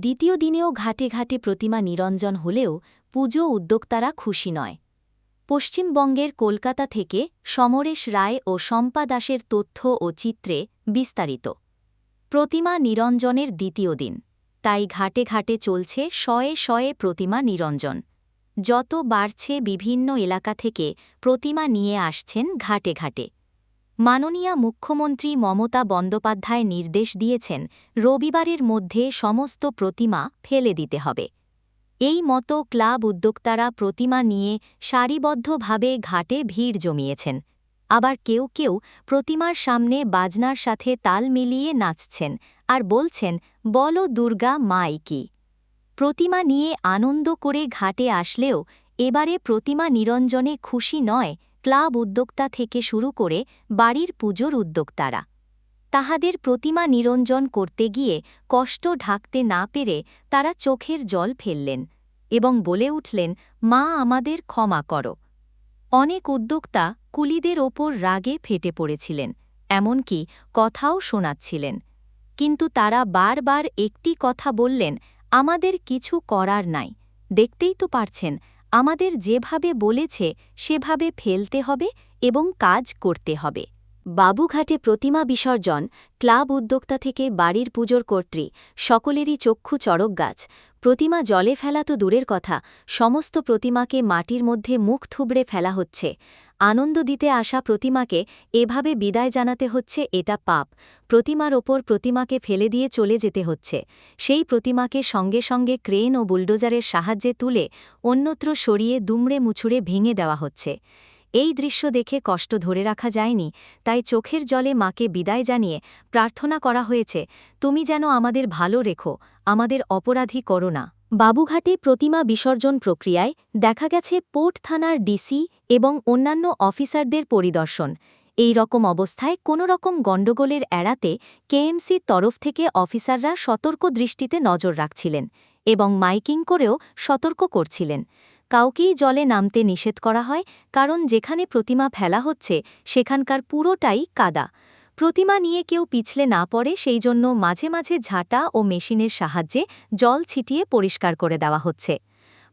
দ্বিতীয় দিনেও ঘাটে ঘাটে প্রতিমা নিরঞ্জন হলেও পুজো উদ্যোক্তারা খুশি নয়। পশ্চিমবঙ্গের কলকাতা থেকে সমরেশ রায় ও শম্পা দাসের তথ্য ও চিত্রে বিস্তারিত। প্রতিমা নিরঞ্জনের দ্বিতীয় দিন। তাই ঘাটে ঘাটে চলছে শয়ে শয়ে প্রতিমা নিরঞ্জন। যত বাড়ছে বিভিন্ন এলাকা থেকে প্রতিমা নিয়ে আসছেন ঘাটে ঘাটে। মাননীয়া মুখ্যমন্ত্রী মমতা বন্দ্যোপাধ্যায় নির্দেশ দিয়েছেন, রবিবারের মধ্যে সমস্ত প্রতিমা ফেলে দিতে হবে। এই মতো ক্লাব উদ্যোক্তারা প্রতিমা নিয়ে সারিবদ্ধভাবে ঘাটে ভিড় জমিয়েছেন। আবার কেউ কেউ প্রতিমার সামনে বাজনার সাথে তাল মিলিয়ে নাচছেন আর বলছেন, বল দুর্গা, মাই কি? প্রতিমা নিয়ে আনন্দ করে ঘাটে আসলেও এবারে প্রতিমা নিরঞ্জনে খুশি নয় ক্লাব উদ্যোক্তা থেকে শুরু করে বাড়ির পুজোর উদ্যোক্তারা। তাহাদের প্রতিমা নিরঞ্জন করতে গিয়ে কষ্ট ঢাকতে না পেরে তারা চোখের জল ফেললেন এবং বলে উঠলেন, মা, আমাদের ক্ষমা করো। অনেক উদ্যোক্তা কুলিদের ওপর রাগে ফেটে পড়েছিলেন, এমনকি কথাও শোনাচ্ছিলেন। কিন্তু তারা বারবার একটি কথা বললেন, আমাদের কিছু করার নাই। দেখতেই তো পারছেন আমাদের যেভাবে বলেছে, সেভাবে ফেলতে হবে এবং কাজ করতে হবে। বাবুঘাটে প্রতিমা বিসর্জন, ক্লাব উদ্যোক্তা থেকে বাড়ির পুজোর কর্ত্রী, সকলেরই চক্ষু চড়ক গাছ। প্রতিমা জলে ফেলা তো দূরের কথা, সমস্ত প্রতিমাকে মাটির মধ্যে মুখ থুবড়ে ফেলা হচ্ছে। আনন্দ দিতে আসা প্রতিমাকে এভাবে বিদায় জানাতে হচ্ছে এটা পাপ। প্রতিমার ওপর প্রতিমাকে ফেলে দিয়ে চলে যেতে হচ্ছে। সেই প্রতিমাকে সঙ্গে সঙ্গে ক্রেন ও বুলডোজারের সাহায্যে তুলে অন্যত্র সরিয়ে দুমড়ে মুছুড়ে ভেঙে দেওয়া হচ্ছে। এই দৃশ্য দেখে কষ্ট ধরে রাখা যায়নি, তাই চোখের জলে মাকে বিদায় জানিয়ে প্রার্থনা করা হয়েছে, তুমি যেন আমাদের ভালো রেখো, আমাদের অপরাধী করো না। বাবুঘাটে প্রতিমা বিসর্জন প্রক্রিয়ায় দেখা গেছে পোর্ট থানার ডিসি এবং অন্যান্য অফিসারদের পরিদর্শন। এই রকম অবস্থায় কোনো রকম গণ্ডগোলের এড়াতে কেএমসির তরফ থেকে অফিসাররা সতর্ক দৃষ্টিতে নজর রাখছিলেন এবং মাইকিং করেও সতর্ক করছিলেন। কাউকেই জলে নামতে নিষেধ করা হয়, কারণ যেখানে প্রতিমা ফেলা হচ্ছে, সেখানকার পুরোটাই কাদা। প্রতিমা নিয়ে কেউ পিছলে না পড়ে সেই জন্য মাঝে মাঝে ঝাঁটা ও মেশিনের সাহায্যে জল ছিটিয়ে পরিষ্কার করে দেওয়া হচ্ছে।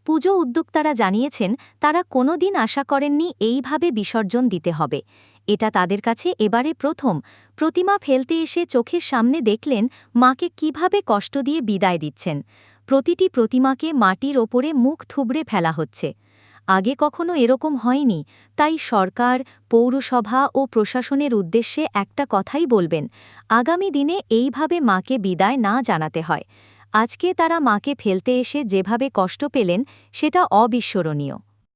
পুজো উদ্যোক্তারা জানিয়েছেন, তারা কোনো দিন আশা করেননি এইভাবে বিসর্জন দিতে হবে। এটা তাদের কাছে এবারে প্রথম। প্রতিমা ফেলতে এসে চোখের সামনে দেখলেন, মাকে কীভাবে কষ্ট দিয়ে বিদায় দিচ্ছেন। প্রতিটি প্রতিমাকে মাটির ওপরে মুখ থুবড়ে ফেলা হচ্ছে। আগে কখনো এরকম হয়নি, তাই সরকার, পৌরসভা ও প্রশাসনের উদ্দেশ্যে একটা কথাই বলবেন, আগামী দিনে এইভাবে মাকে বিদায় না জানাতে হয়। আজকে তারা মাকে ফেলতে এসে যেভাবে কষ্ট পেলেন, সেটা অবিস্মরণীয়।